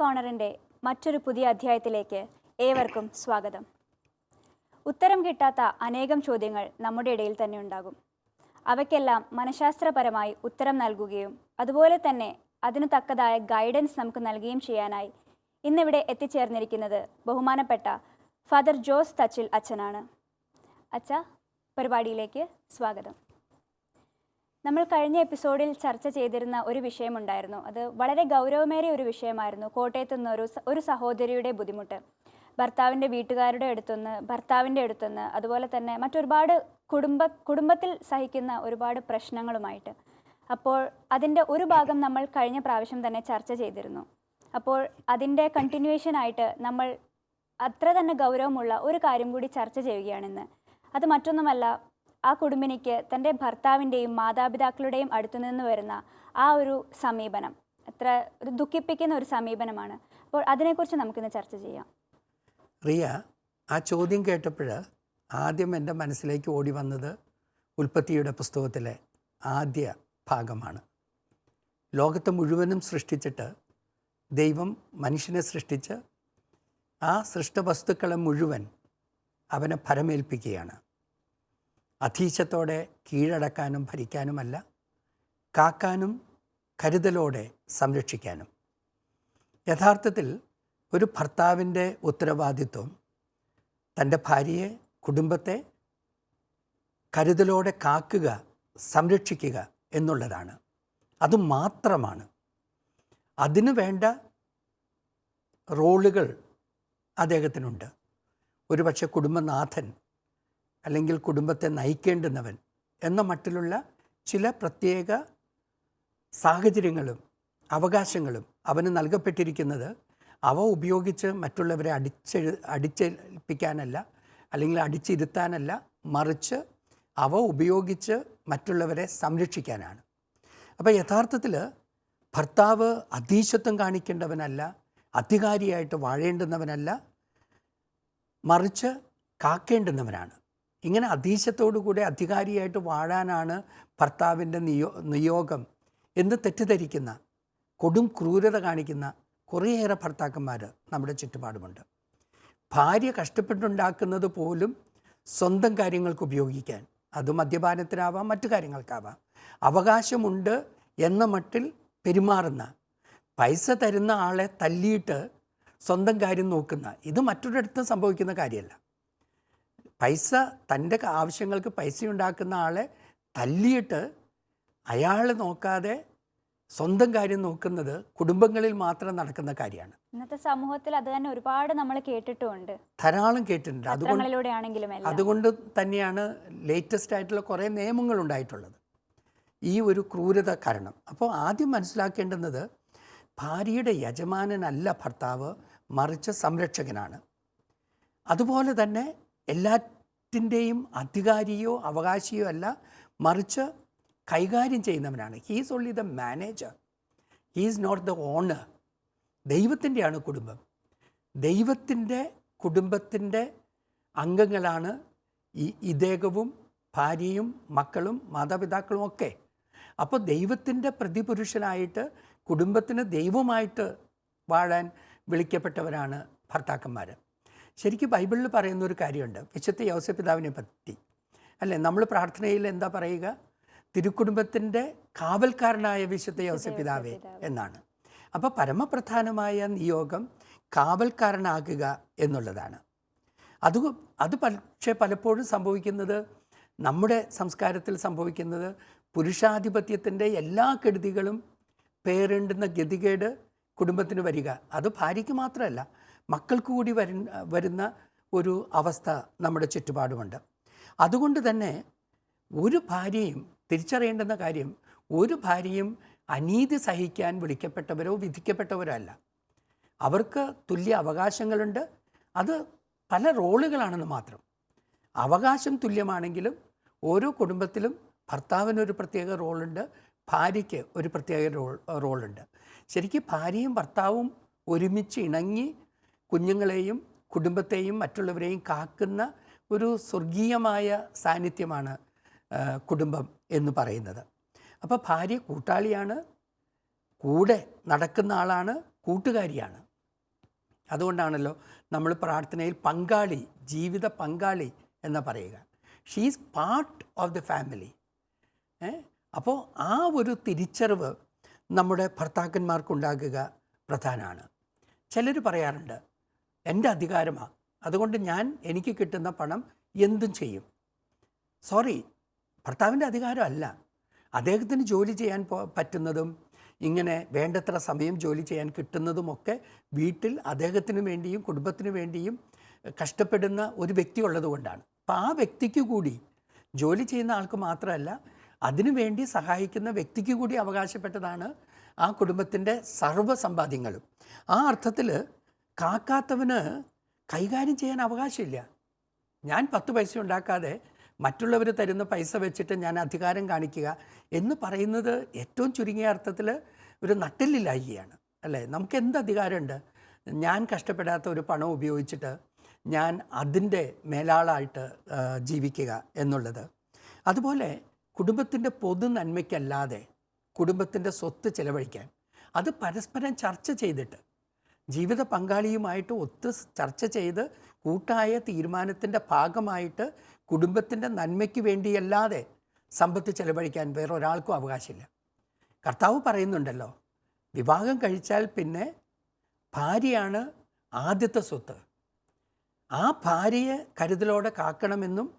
കോർണറിന്റെ മറ്റൊരു പുതിയ അധ്യായത്തിലേക്ക് ഏവർക്കും സ്വാഗതം. ഉത്തരം കിട്ടാത്ത അനേകം ചോദ്യങ്ങൾ നമ്മുടെ ഇടയിൽ തന്നെ ഉണ്ടാകും. അവയ്ക്കെല്ലാം മനഃശാസ്ത്രപരമായി ഉത്തരം നൽകുകയും അതുപോലെ തന്നെ അതിനു തക്കതായ ഗൈഡൻസ് നമുക്ക് നൽകുകയും ചെയ്യാനായി ഇന്നിവിടെ എത്തിച്ചേർന്നിരിക്കുന്നത് ബഹുമാനപ്പെട്ട ഫാദർ ജോസ് തച്ചിൽ അച്ഛനാണ്. അച്ഛ പരിപാടിയിലേക്ക് സ്വാഗതം. നമ്മൾ കഴിഞ്ഞ എപ്പിസോഡിൽ ചർച്ച ചെയ്തിരുന്ന ഒരു വിഷയമുണ്ടായിരുന്നു. അത് വളരെ ഗൗരവമേറിയ ഒരു വിഷയമായിരുന്നു. കോട്ടയത്ത് നിന്ന് ഒരു ഒരു സഹോദരിയുടെ ബുദ്ധിമുട്ട്. ഭർത്താവിന്റെ വീട്ടുകാരുടെ അടുത്തുനിന്ന് ഭർത്താവിന്റെ അടുത്തുനിന്ന് അതുപോലെ തന്നെ മറ്റൊരുപാട് കുടുംബ കുടുംബത്തിൽ സഹിക്കുന്ന ഒരുപാട് പ്രശ്നങ്ങളുമായിട്ട്. അപ്പോൾ അതിന്റെ ഒരു ഭാഗം നമ്മൾ കഴിഞ്ഞ പ്രാവശ്യം തന്നെ ചർച്ച ചെയ്തിരുന്നു. അപ്പോൾ അതിന്റെ കണ്ടിന്യൂവേഷൻ ആയിട്ട് നമ്മൾ അത്ര തന്നെ ഗൗരവമുള്ള ഒരു കാര്യം കൂടി ചർച്ച ചെയ്യുകയാണിന്ന്. അത് മറ്റൊന്നുമല്ല ആ കുടുംബിനിക്ക് തന്റെ ഭർത്താവിന്റെയും മാതാപിതാക്കളുടെയും അടുത്തു നിന്ന് വരുന്ന ആ ഒരു സമീപനം അത്ര ഒരു ദുഃഖിപ്പിക്കുന്ന ഒരു സമീപനമാണ്. അപ്പോൾ അതിനെക്കുറിച്ച് നമുക്കിന്ന് ചർച്ച ചെയ്യാം. റിയ ആ ചോദ്യം കേട്ടപ്പോൾ ആദ്യം എന്റെ മനസ്സിലേക്ക് ഓടി വന്നത് ഉൽപ്പത്തിയുടെ പുസ്തകത്തിലെ ആദ്യ ഭാഗമാണ്. ലോകത്തെ മുഴുവനും സൃഷ്ടിച്ചിട്ട് ദൈവം മനുഷ്യനെ സൃഷ്ടിച്ച് ആ സൃഷ്ടവസ്തുക്കളെ മുഴുവൻ അവനെ ഫലമേൽപ്പിക്കുകയാണ് അധീശത്തോടെ കീഴടക്കാനും ഭരിക്കാനുമല്ല കാക്കാനും കരുതലോടെ സംരക്ഷിക്കാനും. യഥാർത്ഥത്തിൽ ഒരു ഭർത്താവിന്റെ ഉത്തരവാദിത്വം തന്റെ ഭാര്യയെ കുടുംബത്തെ കരുതലോടെ കാക്കുക സംരക്ഷിക്കുക എന്നുള്ളതാണ്. അത് മാത്രമാണ്. അതിനു വേണ്ട റോളുകൾ അദ്ദേഹത്തിനുണ്ട്. ഒരുപക്ഷെ കുടുംബനാഥൻ അല്ലെങ്കിൽ കുടുംബത്തെ നയിക്കേണ്ടുന്നവൻ എന്ന മട്ടിലുള്ള ചില പ്രത്യേക സാഹചര്യങ്ങളും അവകാശങ്ങളും അവന് നൽകപ്പെട്ടിരിക്കുന്നത് അവ ഉപയോഗിച്ച് മറ്റുള്ളവരെ അടിച്ചെഴു അടിച്ചേൽപ്പിക്കാനല്ല അല്ലെങ്കിൽ അടിച്ചിരുത്താനല്ല മറിച്ച് അവ ഉപയോഗിച്ച് മറ്റുള്ളവരെ സംരക്ഷിക്കാനാണ്. അപ്പോൾ യഥാർത്ഥത്തിൽ ഭർത്താവ് അധീശത്വം കാണിക്കേണ്ടവനല്ല അധികാരിയായിട്ട് വാഴേണ്ടുന്നവനല്ല മറിച്ച് കാക്കേണ്ടുന്നവനാണ്. ഇങ്ങനെ അധീശത്തോടു കൂടെ അധികാരിയായിട്ട് വാഴാനാണ് ഭർത്താവിന്റെ നിയോ നിയോഗം എന്ന് തെറ്റിദ്ധരിക്കുന്ന കൊടും ക്രൂരത കാണിക്കുന്ന കുറേയേറെ ഭർത്താക്കന്മാർ നമ്മുടെ ചുറ്റുപാടുമുണ്ട്. ഭാര്യ കഷ്ടപ്പെട്ടുണ്ടാക്കുന്നത് പോലും സ്വന്തം കാര്യങ്ങൾക്ക് ഉപയോഗിക്കാൻ. അത് മദ്യപാനത്തിനാവാം മറ്റു കാര്യങ്ങൾക്കാവാം. അവകാശമുണ്ട് എന്ന മട്ടിൽ പെരുമാറുന്ന പൈസ തരുന്ന ആളെ തല്ലിയിട്ട് സ്വന്തം കാര്യം നോക്കുന്ന ഇത് മറ്റൊരിടത്തും സംഭവിക്കുന്ന കാര്യമല്ല. പൈസ തന്റെ ആവശ്യങ്ങൾക്ക് പൈസ ഉണ്ടാക്കുന്ന ആളെ തല്ലിയിട്ട് അയാൾ നോക്കാതെ സ്വന്തം കാര്യം നോക്കുന്നത് കുടുംബങ്ങളിൽ മാത്രം നടക്കുന്ന കാര്യമാണ്. ഇന്നത്തെ സമൂഹത്തിൽ അത് തന്നെ ഒരുപാട് നമ്മൾ കേട്ടിട്ടുണ്ട്. ധാരാളം കേട്ടിട്ടുണ്ട്. അതുകൊണ്ട് അതുകൊണ്ട് തന്നെയാണ് ലേറ്റസ്റ്റ് ആയിട്ടുള്ള കുറേ നിയമങ്ങൾ ഉണ്ടായിട്ടുള്ളത്. ഈ ഒരു ക്രൂരത കാരണം. അപ്പോൾ ആദ്യം മനസ്സിലാക്കേണ്ടുന്നത് ഭാര്യയുടെ യജമാനനല്ല ഭർത്താവ് മറിച്ച് സംരക്ഷകനാണ്. അതുപോലെ തന്നെ എല്ലാറ്റിന്റെയും അധികാരിയോ അവകാശിയോ അല്ല മറിച്ച് കൈകാര്യം ചെയ്യുന്നവനാണ്. He's only the manager he's not the owner ദൈവത്തിന്റെയാണ് കുടുംബം. ദൈവത്തിന്റെ കുടുംബത്തിന്റെ അംഗങ്ങളാണ് ഈ ഇദ്ദേഹവും ഭാര്യയും മക്കളും മാതാപിതാക്കളും ഒക്കെ. അപ്പോൾ ദൈവത്തിന്റെ പ്രതിപുരുഷനായിട്ട് കുടുംബത്തിന് ദൈവമായിട്ട് വാഴാൻ വിളിക്കപ്പെട്ടവരാണ് ഭർത്താക്കന്മാർ ശരിക്കും ബൈബിളിൽ പറയുന്ന ഒരു കാര്യമുണ്ട്. വിശുദ്ധ യോസപിതാവിനെ പറ്റി. അല്ലേ? നമ്മൾ പ്രാർത്ഥനയിൽ എന്താ പറയുക? തിരുക്കുടുംബത്തിന്റെ കാവൽക്കാരനായ വിശുദ്ധ യോസപിതാവേ എന്നാണ്. അപ്പോൾ പരമപ്രധാനമായ നിയോഗം കാവൽക്കാരനാകുക എന്നുള്ളതാണ്. അത് അത് പക്ഷേ പലപ്പോഴും സംഭവിക്കുന്നത് നമ്മുടെ സംസ്കാരത്തിൽ സംഭവിക്കുന്നത് പുരുഷാധിപത്യത്തിന്റെ എല്ലാ കെടുതികളും പേരുണ്ടുന്ന ഗതികേട് കുടുംബത്തിന് വരിക. അത് ഭാര്യയ്ക്ക് മാത്രമല്ല മക്കൾക്ക് കൂടി വരുന്ന ഒരു അവസ്ഥ നമ്മുടെ ചുറ്റുപാടുമുണ്ട്. അതുകൊണ്ട് തന്നെ ഒരു ഭാര്യയും തിരിച്ചറിയേണ്ടുന്ന കാര്യം ഒരു ഭാര്യയും അനീതി സഹിക്കാൻ വിളിക്കപ്പെട്ടവരോ വിധിക്കപ്പെട്ടവരോ അല്ല. അവർക്ക് തുല്യ അവകാശങ്ങളുണ്ട്. അത് പല റോളുകളാണെന്ന് മാത്രം. അവകാശം തുല്യമാണെങ്കിലും ഓരോ കുടുംബത്തിലും ഭർത്താവിനൊരു പ്രത്യേക റോളുണ്ട് ഭാര്യയ്ക്ക് ഒരു പ്രത്യേക റോൾ റോളുണ്ട്. ശരിക്കും ഭാര്യയും ഭർത്താവും ഒരുമിച്ച് ഇണങ്ങി കുഞ്ഞുങ്ങളെയും കുടുംബത്തെയും മറ്റുള്ളവരെയും കാക്കുന്ന ഒരു സ്വർഗീയമായ സാന്നിധ്യമാണ് കുടുംബം എന്ന് പറയുന്നത്. അപ്പോൾ ഭാര്യ കൂട്ടാളിയാണ് കൂടെ നടക്കുന്ന ആളാണ് കൂട്ടുകാരിയാണ്. അതുകൊണ്ടാണല്ലോ നമ്മൾ പ്രാർത്ഥനയിൽ പങ്കാളി ജീവിത പങ്കാളി എന്ന് പറയുക. She's part of the family അപ്പോൾ ആ ഒരു തിരിച്ചറിവ് നമ്മുടെ ഭർത്താക്കന്മാർക്കുണ്ടാകുക പ്രധാനമാണ് ചിലർ പറയാറുണ്ട് എന്റെ അധികാരമാണ്. അതുകൊണ്ട് ഞാൻ എനിക്ക് കിട്ടുന്ന പണം എന്തും ചെയ്യും. സോറി ഭർത്താവിന്റെ അധികാരമല്ല. അദ്ദേഹത്തിന് ജോലി ചെയ്യാൻ പറ്റുന്നതും ഇങ്ങനെ വേണ്ടത്ര സമയം ജോലി ചെയ്യാൻ കിട്ടുന്നതുമൊക്കെ വീട്ടിൽ അദ്ദേഹത്തിന് വേണ്ടിയും കുടുംബത്തിന് വേണ്ടിയും കഷ്ടപ്പെടുന്ന ഒരു വ്യക്തി ഉള്ളതുകൊണ്ടാണ്. അപ്പം ആ വ്യക്തിക്ക് കൂടി ജോലി ചെയ്യുന്ന ആൾക്ക് മാത്രമല്ല അതിനുവേണ്ടി സഹായിക്കുന്ന വ്യക്തിക്ക് കൂടി അവകാശപ്പെട്ടതാണ് ആ കുടുംബത്തിന്റെ സർവ സമ്പാദ്യങ്ങളും. ആ അർത്ഥത്തിൽ കാക്കാത്തവന് കൈകാര്യം ചെയ്യാൻ അവകാശമില്ല. ഞാൻ പത്ത് പൈസ ഉണ്ടാക്കാതെ മറ്റുള്ളവർ തരുന്ന പൈസ വെച്ചിട്ട് ഞാൻ അധികാരം കാണിക്കുക എന്ന് പറയുന്നത് ഏറ്റവും ചുരുങ്ങിയ അർത്ഥത്തിൽ ഒരു നട്ടിലില്ലായികയാണ്. അല്ലേ? നമുക്ക് എന്ത് അധികാരമുണ്ട്? ഞാൻ കഷ്ടപ്പെടാത്ത ഒരു പണം ഉപയോഗിച്ചിട്ട് ഞാൻ അതിന്റെ മേലാളായിട്ട് ജീവിക്കുക എന്നുള്ളത്. അതുപോലെ കുടുംബത്തിന്റെ പൊതു നന്മയ്ക്കല്ലാതെ കുടുംബത്തിന്റെ സ്വത്ത് ചിലവഴിക്കാൻ. അത് പരസ്പരം ചർച്ച ചെയ്തിട്ട് ജീവിത പങ്കാളിയുമായിട്ട് ഒത്ത് ചർച്ച ചെയ്ത് കൂട്ടായ തീരുമാനത്തിന്റെ ഭാഗമായിട്ട് കുടുംബത്തിന്റെ നന്മയ്ക്ക് വേണ്ടിയല്ലാതെ സമ്പത്ത് ചെലവഴിക്കാൻ വേറൊരാൾക്കും അവകാശമില്ല. കർത്താവ് പറയുന്നുണ്ടല്ലോ വിവാഹം കഴിച്ചാൽ പിന്നെ ഭാര്യയാണ് ആദ്യത്തെ സ്വത്ത്. ആ ഭാര്യയെ കരുതലോടെ കാക്കണമെന്നും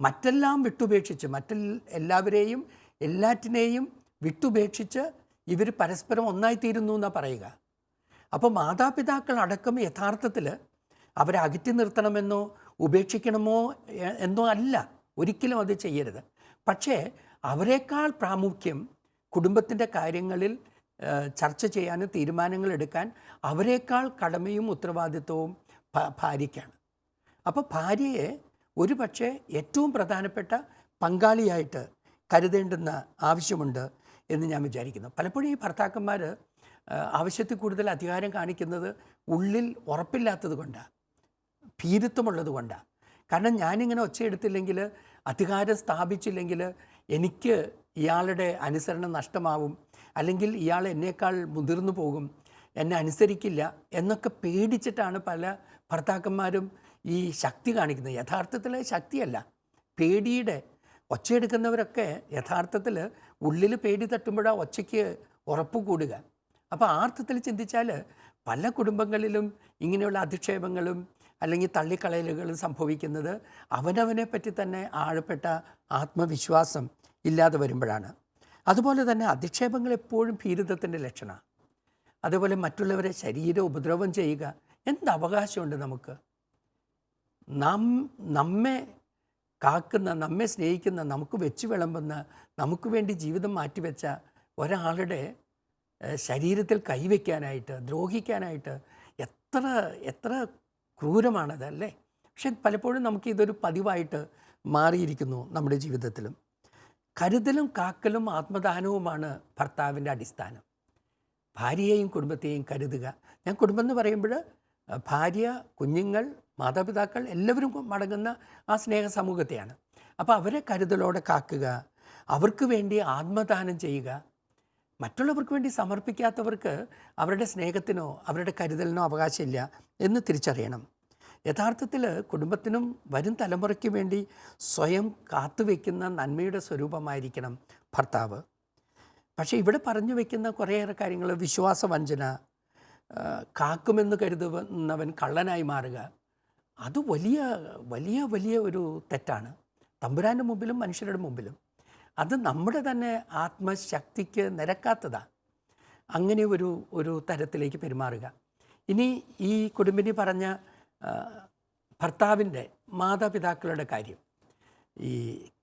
മറ്റെല്ലാം വിട്ടുപേക്ഷിച്ച് മറ്റെൽ എല്ലാവരെയും എല്ലാറ്റിനെയും വിട്ടുപേക്ഷിച്ച് ഇവർ പരസ്പരം ഒന്നായിത്തീരുന്നു എന്നാണ് പറയുക. അപ്പോൾ മാതാപിതാക്കൾ അടക്കം യഥാർത്ഥത്തിൽ അവരെ അകറ്റി നിർത്തണമെന്നോ ഉപേക്ഷിക്കണമോ എന്നോ അല്ല. ഒരിക്കലും അത് ചെയ്യരുത്. പക്ഷേ അവരെക്കാൾ പ്രാമുഖ്യം കുടുംബത്തിന്റെ കാര്യങ്ങളിൽ ചർച്ച ചെയ്യാനും തീരുമാനങ്ങൾ എടുക്കാൻ അവരെക്കാൾ കടമയും ഉത്തരവാദിത്വവും ഭാര്യയ്ക്കാണ്. അപ്പോൾ ഭാര്യയെ ഒരു പക്ഷേ ഏറ്റവും പ്രധാനപ്പെട്ട പങ്കാളിയായിട്ട് കരുതേണ്ടുന്ന ആവശ്യമുണ്ട് എന്ന് ഞാൻ വിചാരിക്കുന്നു. പലപ്പോഴും ഈ ഭർത്താക്കന്മാർ ആവശ്യത്തിൽ കൂടുതൽ അധികാരം കാണിക്കുന്നത് ഉള്ളിൽ ഉറപ്പില്ലാത്തത് കൊണ്ടാണ് ഭീരുത്വമുള്ളത് കൊണ്ടാണ് കാരണം ഞാനിങ്ങനെ ഒച്ചയെടുത്തില്ലെങ്കിൽ അധികാരം സ്ഥാപിച്ചില്ലെങ്കിൽ എനിക്ക് ഇയാളുടെ അനുസരണം നഷ്ടമാവും. അല്ലെങ്കിൽ ഇയാൾ എന്നേക്കാൾ മുതിർന്നു പോകും എന്നെ അനുസരിക്കില്ല എന്നൊക്കെ പേടിച്ചിട്ടാണ് പല ഭർത്താക്കന്മാരും ഈ ശക്തി കാണിക്കുന്നത്. യഥാർത്ഥത്തിൽ ശക്തിയല്ല. പേടിയുടെ ഒച്ചയെടുക്കുന്നവരൊക്കെ യഥാർത്ഥത്തിൽ ഉള്ളിൽ പേടി തട്ടുമ്പോഴാണ് ഒച്ചയ്ക്ക് ഉറപ്പ് കൂടുക. അപ്പോൾ ആ അർത്ഥത്തിൽ ചിന്തിച്ചാൽ പല കുടുംബങ്ങളിലും ഇങ്ങനെയുള്ള അധിക്ഷേപങ്ങളും അല്ലെങ്കിൽ തള്ളിക്കളയലുകളും സംഭവിക്കുന്നത് അവനവനെ പറ്റി തന്നെ ആഴപ്പെട്ട ആത്മവിശ്വാസം ഇല്ലാതെ വരുമ്പോഴാണ്. അതുപോലെ തന്നെ അധിക്ഷേപങ്ങൾ എപ്പോഴും ഭീരുതത്തിന്റെ ലക്ഷണമാണ് അതുപോലെ മറ്റുള്ളവരെ ശരീര ഉപദ്രവം ചെയ്യുക എന്ത് അവകാശമുണ്ട് നമുക്ക്? നാം നമ്മെ കാക്കുന്ന നമ്മെ സ്നേഹിക്കുന്ന നമുക്ക് വെച്ച് വിളമ്പുന്ന നമുക്ക് വേണ്ടി ജീവിതം മാറ്റിവെച്ച ഒരാളുടെ ശരീരത്തിൽ കൈവയ്ക്കാനായിട്ട് ദ്രോഹിക്കാനായിട്ട് എത്ര എത്ര ക്രൂരമാണതല്ലേ? പക്ഷെ പലപ്പോഴും നമുക്ക് ഇതൊരു പതിവായിട്ട് മാറിയിരിക്കുന്നു നമ്മുടെ ജീവിതത്തിലും. കരുതലും കാക്കലും ആത്മദാനവുമാണ് ഭർത്താവിന്റെ അടിസ്ഥാനം. ഭാര്യയെയും കുടുംബത്തെയും കരുതുക. ഞാൻ കുടുംബം എന്ന് പറയുമ്പോൾ ഭാര്യ കുഞ്ഞുങ്ങൾ മാതാപിതാക്കൾ എല്ലാവരും മടങ്ങുന്ന ആ സ്നേഹ സമൂഹത്തെയാണ് അപ്പോൾ അവരെ കരുതലോടെ കാക്കുക. അവർക്ക് വേണ്ടി ആത്മദാനം ചെയ്യുക. മറ്റുള്ളവർക്ക് വേണ്ടി സമർപ്പിക്കാത്തവർക്ക് അവരുടെ സ്നേഹത്തിനോ അവരുടെ കരുതലിനോ അവകാശമില്ല എന്ന് തിരിച്ചറിയണം. യഥാർത്ഥത്തിൽ കുടുംബത്തിനും വരും തലമുറയ്ക്ക് വേണ്ടി സ്വയം കാത്തുവെക്കുന്ന നന്മയുടെ സ്വരൂപമായിരിക്കണം ഭർത്താവ്. പക്ഷേ ഇവിടെ പറഞ്ഞു വെക്കുന്ന കുറേയേറെ കാര്യങ്ങൾ വിശ്വാസവഞ്ചന വഞ്ചന കാക്കുമെന്ന് കരുതുന്നവൻ കള്ളനായി മാറുക അത് വലിയ വലിയ വലിയ ഒരു തെറ്റാണ്. തമ്പുരാന്റെ മുമ്പിലും മനുഷ്യരുടെ മുമ്പിലും. അത് നമ്മുടെ തന്നെ ആത്മശക്തിക്ക് നിരക്കാത്തതാണ് അങ്ങനെ ഒരു ഒരു തരത്തിലേക്ക് പെരുമാറുക. ഇനി ഈ കുടുംബിനി പറഞ്ഞ ഭർത്താവിന്റെ മാതാപിതാക്കളുടെ കാര്യം. ഈ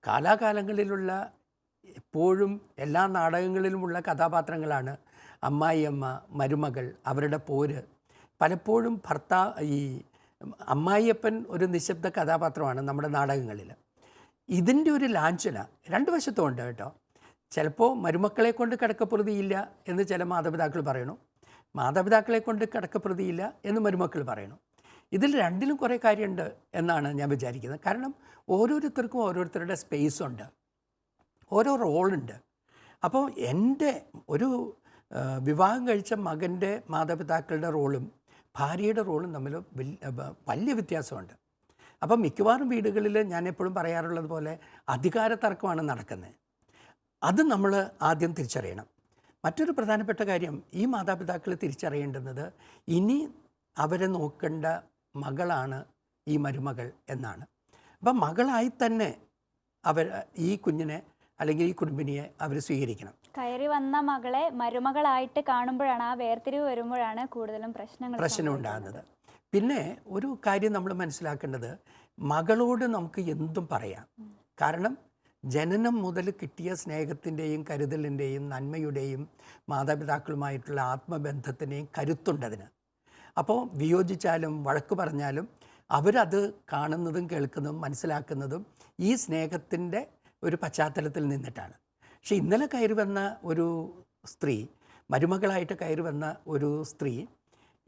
കാലാകാലങ്ങളിലുള്ള എപ്പോഴും എല്ലാ നാടകങ്ങളിലുമുള്ള കഥാപാത്രങ്ങളാണ് അമ്മായിയമ്മ മരുമകൾ അവരുടെ പോര്. പലപ്പോഴും ഭർത്താവ് ഈ അമ്മായിയപ്പൻ ഒരു നിശബ്ദ കഥാപാത്രമാണ് നമ്മുടെ നാടകങ്ങളിൽ. ഇതിന്റെ ഒരു ലാഞ്ചന രണ്ട് വശത്തും ഉണ്ട് കേട്ടോ. ചിലപ്പോൾ മരുമക്കളെ കൊണ്ട് കിടക്കപ്രതിയില്ല എന്ന് ചില മാതാപിതാക്കൾ പറയണു മാതാപിതാക്കളെ കൊണ്ട് കിടക്കപ്രതിയില്ല എന്ന് മരുമക്കൾ പറയണു ഇതിൽ രണ്ടിലും കുറേ കാര്യമുണ്ട് എന്നാണ് ഞാൻ വിചാരിക്കുന്നത്. കാരണം ഓരോരുത്തർക്കും ഓരോരുത്തരുടെ സ്പേസ് ഉണ്ട്. ഓരോ റോളുണ്ട് അപ്പോൾ എന്റെ ഒരു വിവാഹം കഴിച്ച മകന്റെ മാതാപിതാക്കളുടെ റോളും ഭാര്യയുടെ റോളും തമ്മിൽ വലിയ വ്യത്യാസമുണ്ട്. അപ്പം മിക്കവാറും വീടുകളിൽ ഞാൻ എപ്പോഴും പറയാറുള്ളത് പോലെ അധികാര തർക്കമാണ് നടക്കുന്നത് അത് നമ്മൾ ആദ്യം തിരിച്ചറിയണം. മറ്റൊരു പ്രധാനപ്പെട്ട കാര്യം ഈ മാതാപിതാക്കൾ തിരിച്ചറിയേണ്ടുന്നത് ഇനി അവരെ നോക്കേണ്ട മകളാണ് ഈ മരുമകൾ എന്നാണ്. അപ്പം മകളായി തന്നെ അവർ ഈ കുഞ്ഞിനെ അല്ലെങ്കിൽ ഈ കുടുംബിനിയെ അവർ സ്വീകരിക്കണം. കയറി വന്ന മകളെ മരുമകളായിട്ട് കാണുമ്പോഴാണ് ആ വേർതിരിവ് വരുമ്പോഴാണ് കൂടുതലും പ്രശ്നങ്ങൾ പ്രശ്നം ഉണ്ടാകുന്നത്. പിന്നെ ഒരു കാര്യം നമ്മൾ മനസ്സിലാക്കേണ്ടത് മകളോട് നമുക്ക് എന്തും പറയാം. കാരണം ജനനം മുതൽ കിട്ടിയ സ്നേഹത്തിന്റെയും കരുതലിന്റെയും നന്മയുടെയും മാതാപിതാക്കളുമായിട്ടുള്ള ആത്മബന്ധത്തിന്റെയും കരുത്തുണ്ടതിന് അപ്പോൾ വിയോജിച്ചാലും വഴക്ക് പറഞ്ഞാലും അവരത് കാണുന്നതും കേൾക്കുന്നതും മനസ്സിലാക്കുന്നതും ഈ സ്നേഹത്തിന്റെ ഒരു പശ്ചാത്തലത്തിൽ നിന്നിട്ടാണ്. പക്ഷെ ഇന്നലെ കയറി വന്ന ഒരു സ്ത്രീ മരുമകളായിട്ട് കയറി വന്ന ഒരു സ്ത്രീ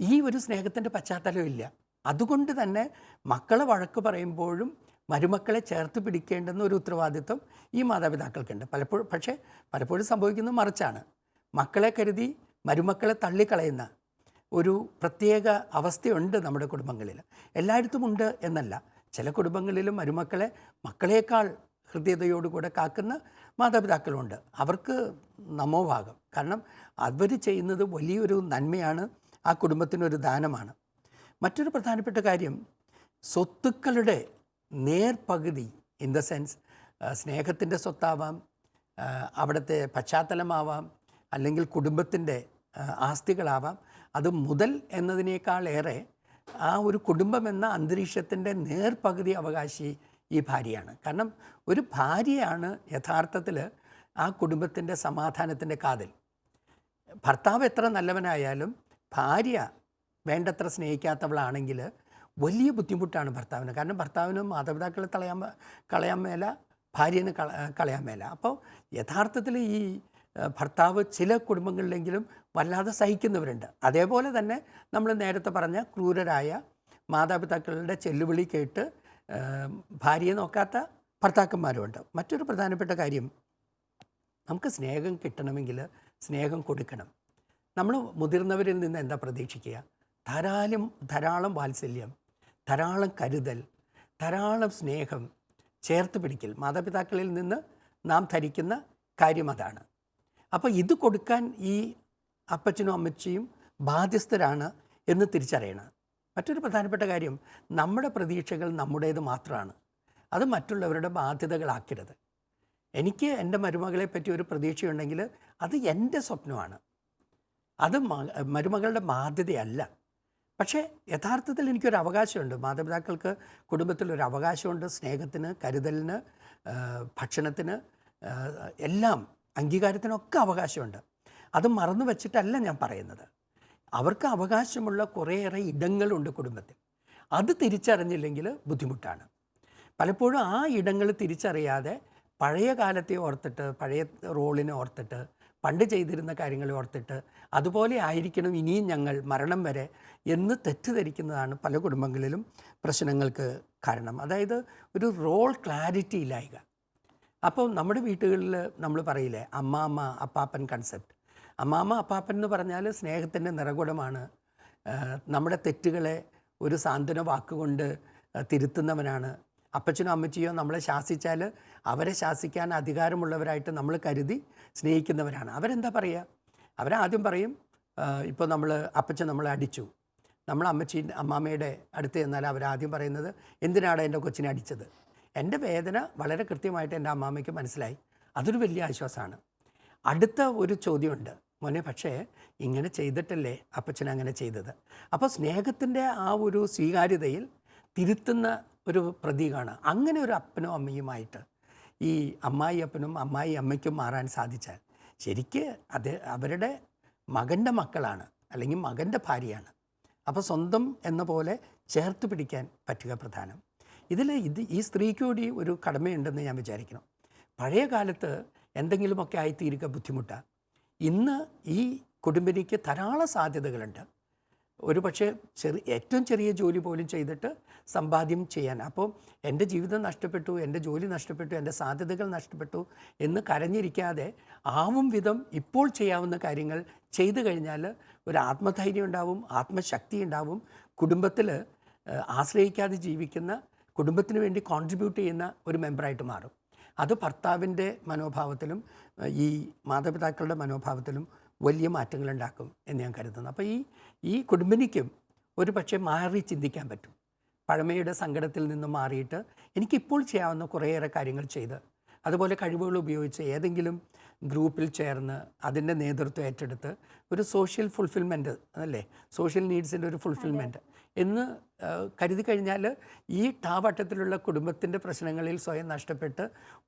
ഈ ഒരു സ്നേഹത്തിന്റെ പശ്ചാത്തലമില്ല അതുകൊണ്ട് തന്നെ മക്കളെ വഴക്ക് പറയുമ്പോഴും മരുമക്കളെ ചേർത്ത് പിടിക്കേണ്ടെന്ന ഒരു ഉത്തരവാദിത്വം ഈ മാതാപിതാക്കൾക്കുണ്ട്. പലപ്പോഴും പക്ഷേ പലപ്പോഴും സംഭവിക്കുന്നത് മറിച്ചാണ്. മക്കളെ കരുതി മരുമക്കളെ തള്ളിക്കളയുന്ന ഒരു പ്രത്യേക അവസ്ഥയുണ്ട് നമ്മുടെ കുടുംബങ്ങളിൽ. എല്ലായിടത്തും ഉണ്ട് എന്നല്ല. ചില കുടുംബങ്ങളിലും മരുമക്കളെ മക്കളേക്കാൾ ഹൃദ്യതയോടുകൂടെ കാക്കുന്ന മാതാപിതാക്കളുണ്ട്. അവർക്ക് നമോഭാഗം കാരണം അവർ ചെയ്യുന്നത് വലിയൊരു നന്മയാണ്. ആ കുടുംബത്തിനൊരു ദാനമാണ്. മറ്റൊരു പ്രധാനപ്പെട്ട കാര്യം സ്വത്തുക്കളുടെ നേർപകുതി ഇൻ ദ സെൻസ് സ്നേഹത്തിന്റെ സ്വത്താവാം അവിടുത്തെ പശ്ചാത്തലമാവാം അല്ലെങ്കിൽ കുടുംബത്തിന്റെ ആസ്തികളാവാം. അത് മുതൽ എന്നതിനേക്കാളേറെ ആ ഒരു കുടുംബം എന്ന അന്തരീക്ഷത്തിന്റെ നേർപകുതി അവകാശി ഈ ഭാര്യയാണ്. കാരണം ഒരു ഭാര്യയാണ് യഥാർത്ഥത്തിൽ ആ കുടുംബത്തിന്റെ സമാധാനത്തിന്റെ കാതൽ. ഭർത്താവ് എത്ര നല്ലവനായാലും ഭാര്യ വേണ്ടത്ര സ്നേഹിക്കാത്തവളാണെങ്കിൽ വലിയ ബുദ്ധിമുട്ടാണ് ഭർത്താവിന്. കാരണം ഭർത്താവിന് മാതാപിതാക്കളെ തളയാൻ കളയാൻ മേല ഭാര്യന് കള കളയാൻ മേല. അപ്പോൾ യഥാർത്ഥത്തിൽ ഈ ഭർത്താവ് ചില കുടുംബങ്ങളിലെങ്കിലും വല്ലാതെ സഹിക്കുന്നവരുണ്ട്. അതേപോലെ തന്നെ നമ്മൾ നേരത്തെ പറഞ്ഞ ക്രൂരരായ മാതാപിതാക്കളുടെ ചെല്ലുവിളി കേട്ട് ഭാര്യയെ നോക്കാത്ത ഭർത്താക്കന്മാരുമുണ്ട്. മറ്റൊരു പ്രധാനപ്പെട്ട കാര്യം നമുക്ക് സ്നേഹം കിട്ടണമെങ്കിൽ സ്നേഹം കൊടുക്കണം. നമ്മൾ മുതിർന്നവരിൽ നിന്ന് എന്താ പ്രതീക്ഷിക്കുക? ധാരാളം ധാരാളം വാത്സല്യം ധാരാളം കരുതൽ ധാരാളം സ്നേഹം ചേർത്ത് പിടിക്കൽ മാതാപിതാക്കളിൽ നിന്ന് നാം ധരിക്കുന്ന കാര്യം അതാണ്. അപ്പോൾ ഇത് കൊടുക്കാൻ ഈ അപ്പച്ചനും അമ്മച്ചിയും ബാധ്യസ്ഥരാണ് എന്ന് തിരിച്ചറിയണം. മറ്റൊരു പ്രധാനപ്പെട്ട കാര്യം നമ്മുടെ പ്രതീക്ഷകൾ നമ്മുടേത് മാത്രമാണ്. അത് മറ്റുള്ളവരുടെ ബാധ്യതകളാക്കരുത്. എനിക്ക് എന്റെ മരുമകളെ പറ്റി ഒരു പ്രതീക്ഷയുണ്ടെങ്കിൽ അത് എന്റെ സ്വപ്നമാണ്. അത് മരുമകളുടെ ബാധ്യതയല്ല പക്ഷേ യഥാർത്ഥത്തിൽ എനിക്കൊരു അവകാശമുണ്ട്. മാതാപിതാക്കൾക്ക് കുടുംബത്തിൽ ഒരു അവകാശമുണ്ട്. സ്നേഹത്തിന് കരുതലിന് ഭക്ഷണത്തിന് എല്ലാം അംഗീകാരത്തിനൊക്കെ അവകാശമുണ്ട്. അത് മറന്നു വച്ചിട്ടല്ല ഞാൻ പറയുന്നത്. അവർക്ക് അവകാശമുള്ള കുറേയേറെ ഇടങ്ങളുണ്ട് കുടുംബത്തിൽ. അത് തിരിച്ചറിഞ്ഞില്ലെങ്കിൽ ബുദ്ധിമുട്ടാണ്. പലപ്പോഴും ആ ഇടങ്ങൾ തിരിച്ചറിയാതെ പഴയ കാലത്തെ ഓർത്തിട്ട് പഴയ റോളിനെ ഓർത്തിട്ട് പണ്ട് ചെയ്തിരുന്ന കാര്യങ്ങൾ ഓർത്തിട്ട് അതുപോലെ ആയിരിക്കണം ഇനിയും ഞങ്ങൾ മരണം വരെ എന്ന് തെറ്റിദ്ധരിക്കുന്നതാണ് പല കുടുംബങ്ങളിലും പ്രശ്നങ്ങൾക്ക് കാരണം. അതായത് ഒരു റോൾ ക്ലാരിറ്റി ഇല്ലായ്ക. അപ്പോൾ നമ്മുടെ വീട്ടുകളിൽ നമ്മൾ പറയില്ലേ അമ്മാമ്മ അപ്പാപ്പൻ കൺസെപ്റ്റ് അമ്മാമ്മ അപ്പാപ്പൻ എന്ന് പറഞ്ഞാൽ സ്നേഹത്തിന്റെ നിറകുടമാണ്. നമ്മുടെ തെറ്റുകളെ ഒരു സാന്ത്വന വാക്കുകൊണ്ട് തിരുത്തുന്നവനാണ് അപ്പച്ചനോ അമ്മച്ചിയോ നമ്മളെ ശാസിച്ചാൽ അവരെ ശാസിക്കാൻ അധികാരമുള്ളവരായിട്ട് നമ്മൾ കരുതി സ്നേഹിക്കുന്നവരാണ്. അവരെന്താ പറയുക? അവരാദ്യം പറയും ഇപ്പോൾ നമ്മൾ അപ്പച്ചൻ നമ്മളെ അടിച്ചു. നമ്മൾ അമ്മച്ചി അമ്മാമ്മയുടെ അടുത്ത് ചെന്നാൽ അവരാദ്യം പറയുന്നത് എന്തിനാണ് എന്റെ കൊച്ചിനെ അടിച്ചത്? എന്റെ വേദന വളരെ കൃത്യമായിട്ട് എന്റെ അമ്മാമ്മയ്ക്ക് മനസ്സിലായി. അതൊരു വലിയ ആശ്വാസമാണ്. അടുത്ത ഒരു ചോദ്യമുണ്ട്. മോനെ പക്ഷേ ഇങ്ങനെ ചെയ്തിട്ടല്ലേ അപ്പച്ചൻ അങ്ങനെ ചെയ്തത്? അപ്പോൾ സ്നേഹത്തിന്റെ ആ ഒരു സ്വീകാര്യതയിൽ തിരുത്തുന്ന ഒരു പ്രതീകമാണ് അങ്ങനെ ഒരു അപ്പനും അമ്മയുമായിട്ട് ഈ അമ്മായി അപ്പനും അമ്മായി അമ്മയ്ക്കും മാറാൻ സാധിച്ചാൽ ശരിക്ക് അത് അവരുടെ മകന്റെ മക്കളാണ് അല്ലെങ്കിൽ മകന്റെ ഭാര്യയാണ്. അപ്പോൾ സ്വന്തം എന്ന പോലെ ചേർത്ത് പിടിക്കാൻ പറ്റുക പ്രധാനം. ഇതിൽ ഇത് ഈ സ്ത്രീക്ക് കൂടി ഒരു കടമയുണ്ടെന്ന് ഞാൻ വിചാരിക്കണം പഴയ കാലത്ത് എന്തെങ്കിലുമൊക്കെ ആയിത്തീരുക ബുദ്ധിമുട്ടാണ് ഇന്ന് ഈ കുടുംബിനിക്ക് ധാരാളം സാധ്യതകളുണ്ട്. ഒരു പക്ഷേ ചെറിയ ഏറ്റവും ചെറിയ ജോലി പോലും ചെയ്തിട്ട് സമ്പാദ്യം ചെയ്യാൻ. അപ്പോൾ എന്റെ ജീവിതം നഷ്ടപ്പെട്ടു എന്റെ ജോലി നഷ്ടപ്പെട്ടു എന്റെ സാധ്യതകൾ നഷ്ടപ്പെട്ടു എന്ന് കരഞ്ഞിരിക്കാതെ ആവും വിധം ഇപ്പോൾ ചെയ്യാവുന്ന കാര്യങ്ങൾ ചെയ്തു കഴിഞ്ഞാൽ ഒരു ആത്മധൈര്യം ഉണ്ടാവും ആത്മശക്തി ഉണ്ടാവും. കുടുംബത്തിൽ ആശ്രയിക്കാതെ ജീവിക്കുന്ന കുടുംബത്തിന് വേണ്ടി കോൺട്രിബ്യൂട്ട് ചെയ്യുന്ന ഒരു മെമ്പറായിട്ട് മാറും. അത് ഭർത്താവിന്റെ മനോഭാവത്തിലും ഈ മാതാപിതാക്കളുടെ മനോഭാവത്തിലും വലിയ മാറ്റങ്ങൾ ഉണ്ടാക്കും എന്ന് ഞാൻ കരുതുന്നു. അപ്പോൾ ഈ ഈ കുടുംബിനിക്കും ഒരു പക്ഷേ മാറി ചിന്തിക്കാൻ പറ്റും. പഴമയുടെ സങ്കടത്തിൽ നിന്ന് മാറിയിട്ട് എനിക്കിപ്പോൾ ചെയ്യാവുന്ന കുറേയേറെ കാര്യങ്ങൾ ചെയ്ത് അതുപോലെ കഴിവുകൾ ഉപയോഗിച്ച് ഏതെങ്കിലും ഗ്രൂപ്പിൽ ചേർന്ന് അതിന്റെ നേതൃത്വം ഏറ്റെടുത്ത് ഒരു സോഷ്യൽ ഫുൾഫിൽമെന്റ് അല്ലേ സോഷ്യൽ നീഡ്സിന്റെ ഒരു ഫുൾഫിൽമെന്റ് എന്ന് കരുതി കഴിഞ്ഞാൽ ഈ ടാവട്ടത്തിലുള്ള കുടുംബത്തിന്റെ പ്രശ്നങ്ങളിൽ സ്വയം നഷ്ടപ്പെട്ട്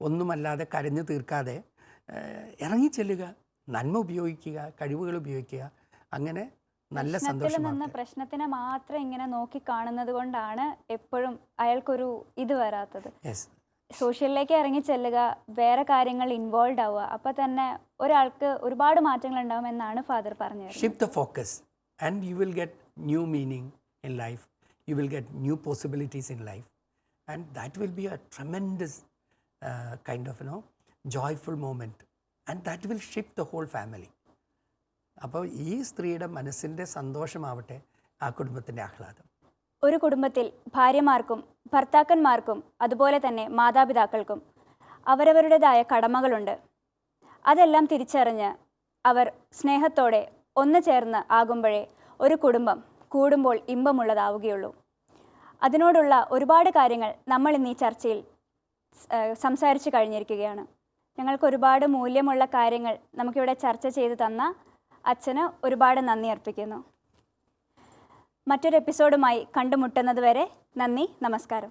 ഒന്നുമല്ലാതെ കരഞ്ഞു തീർക്കാതെ ഇറങ്ങി ഇറങ്ങിച്ചെല്ലുക. നന്മ ഉപയോഗിക്കുക കഴിവുകൾ ഉപയോഗിക്കുക അങ്ങനെ നല്ല സന്തോഷം നിന്ന് പ്രശ്നത്തിനെ മാത്രം ഇങ്ങനെ നോക്കി കാണുന്നത് കൊണ്ടാണ് എപ്പോഴും അയാൾക്കൊരു ഇത് വരാത്തത്. സോഷ്യലിലേക്ക് ഇറങ്ങി ചെല്ലുക വേറെ കാര്യങ്ങൾ ഇൻവോൾവ് ആവുക അപ്പോൾ തന്നെ ഒരാൾക്ക് ഒരുപാട് മാറ്റങ്ങൾ ഉണ്ടാവും എന്നാണ് ഫാദർ പറഞ്ഞത്. Shift focus and you will get new new in life you will get new possibilities in life and that will be a a kind of you know joyful know joyful that will ship the whole family അപ്പോൾ ഈ സ്ത്രീയുടെ മനസ്സിന്റെ സന്തോഷമാവട്ടെ ആ കുടുംബത്തിന്റെ ആഹ്ലാദം. ഒരു കുടുംബത്തിൽ ഭാര്യമാർക്കും ഭർത്താക്കന്മാർക്കും അതുപോലെ തന്നെ മാതാപിതാക്കൾക്കും അവരവരുടേതായ കടമകളുണ്ട്. അതെല്ലാം തിരിച്ചറിഞ്ഞ് അവർ സ്നേഹത്തോടെ ഒന്ന് ചേർന്ന് ആകുമ്പോഴേ ഒരു കുടുംബം കൂടുമ്പോൾ ഇമ്പമുള്ളതാവുകയുള്ളൂ. അതിനോടുള്ള ഒരുപാട് കാര്യങ്ങൾ നമ്മൾ ഇന്ന് ഈ ചർച്ചയിൽ സംസാരിച്ചു കഴിഞ്ഞിരിക്കുകയാണ്. ഞങ്ങൾക്ക് ഒരുപാട് മൂല്യമുള്ള കാര്യങ്ങൾ നമുക്കിവിടെ ചർച്ച ചെയ്ത് തന്ന അച്ഛന് ഒരുപാട് നന്ദി അർപ്പിക്കുന്നു. മറ്റൊരു എപ്പിസോഡുമായി കണ്ടുമുട്ടുന്നത് വരെ നന്ദി നമസ്കാരം.